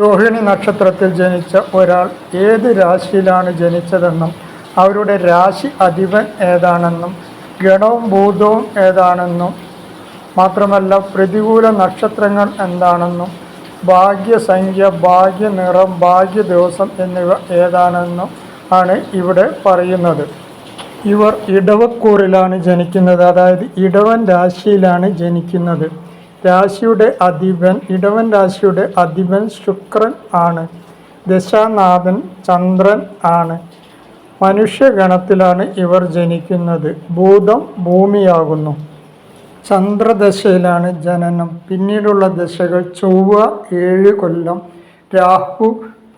രോഹിണി നക്ഷത്രത്തിൽ ജനിച്ച ഒരാൾ ഏത് രാശിയിലാണ് ജനിച്ചതെന്നും അവരുടെ രാശി അധിപൻ ഏതാണെന്നും ഗണവും ഭൂതവും ഏതാണെന്നും മാത്രമല്ല പ്രതികൂല നക്ഷത്രങ്ങൾ എന്താണെന്നും ഭാഗ്യസംഖ്യ ഭാഗ്യനിറം ഭാഗ്യ ദിവസം എന്നിവ ഏതാണെന്നും ആണ് ഇവിടെ പറയുന്നത്. ഇവർ ഇടവക്കൂറിലാണ് ജനിക്കുന്നത്. അതായത് ഇടവൻ രാശിയിലാണ് ജനിക്കുന്നത്. രാശിയുടെ അധിപൻ ഇടവൻ രാശിയുടെ അധിപൻ ശുക്രൻ ആണ്. ദശാനാഥൻ ചന്ദ്രൻ ആണ്. മനുഷ്യഗണത്തിലാണ് ഇവർ ജനിക്കുന്നത്. ഭൂതം ഭൂമിയാകുന്നു. ചന്ദ്രദശയിലാണ് ജനനം. പിന്നീടുള്ള ദശകൾ ചൊവ്വ ഏഴ് കൊല്ലം രാഹു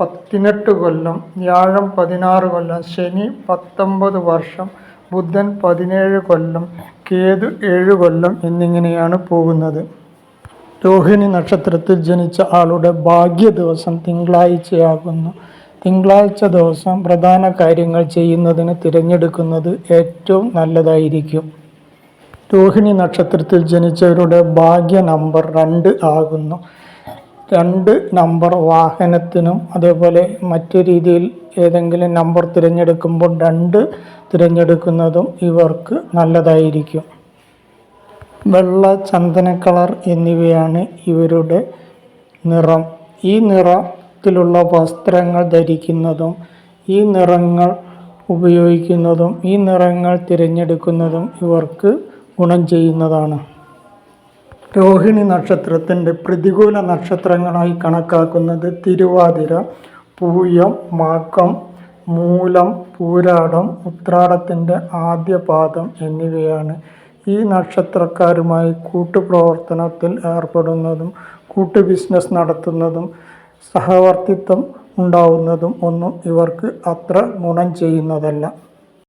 പത്തിനെട്ട് കൊല്ലം വ്യാഴം പതിനാറ് കൊല്ലം ശനി പത്തൊമ്പത് വർഷം ബുധൻ പതിനേഴ് കൊല്ലം കേതു ഏഴ് കൊല്ലം എന്നിങ്ങനെയാണ് പോകുന്നത്. രോഹിണി നക്ഷത്രത്തിൽ ജനിച്ച ആളുടെ ഭാഗ്യ ദിവസം തിങ്കളാഴ്ചയാകുന്നു. തിങ്കളാഴ്ച ദിവസം പ്രധാന കാര്യങ്ങൾ ചെയ്യുന്നതിന് തിരഞ്ഞെടുക്കുന്നത് ഏറ്റവും നല്ലതായിരിക്കും. രോഹിണി നക്ഷത്രത്തിൽ ജനിച്ചവരുടെ ഭാഗ്യ നമ്പർ രണ്ട് ആകുന്നു. രണ്ട് നമ്പർ വാഹനത്തിനും അതേപോലെ മറ്റു രീതിയിൽ ഏതെങ്കിലും നമ്പർ തിരഞ്ഞെടുക്കുമ്പോൾ രണ്ട് തിരഞ്ഞെടുക്കുന്നതും ഇവർക്ക് നല്ലതായിരിക്കും. വെള്ള ചന്ദന കളർ എന്നിവയാണ് ഇവരുടെ നിറം. ഈ നിറത്തിലുള്ള വസ്ത്രങ്ങൾ ധരിക്കുന്നതും ഈ നിറങ്ങൾ ഉപയോഗിക്കുന്നതും ഈ നിറങ്ങൾ തിരഞ്ഞെടുക്കുന്നതും ഇവർക്ക് ഗുണം ചെയ്യുന്നതാണ്. രോഹിണി നക്ഷത്രത്തിന്റെ പ്രതികൂല നക്ഷത്രങ്ങളായി കണക്കാക്കുന്നത് തിരുവാതിര പൂയം മാക്കം മൂലം പൂരാടം ഉത്രാടത്തിന്റെ ആദ്യ പാദം എന്നിവയാണ്. ഈ നക്ഷത്രക്കാരുമായി കൂട്ടുപ്രവർത്തനത്തിൽ ഏർപ്പെടുന്നതും കൂട്ടു ബിസിനസ് നടത്തുന്നതും സഹവർത്തിത്വം ഉണ്ടാവുന്നതും ഒന്നും ഇവർക്ക് അത്ര ഗുണം ചെയ്യുന്നതല്ല.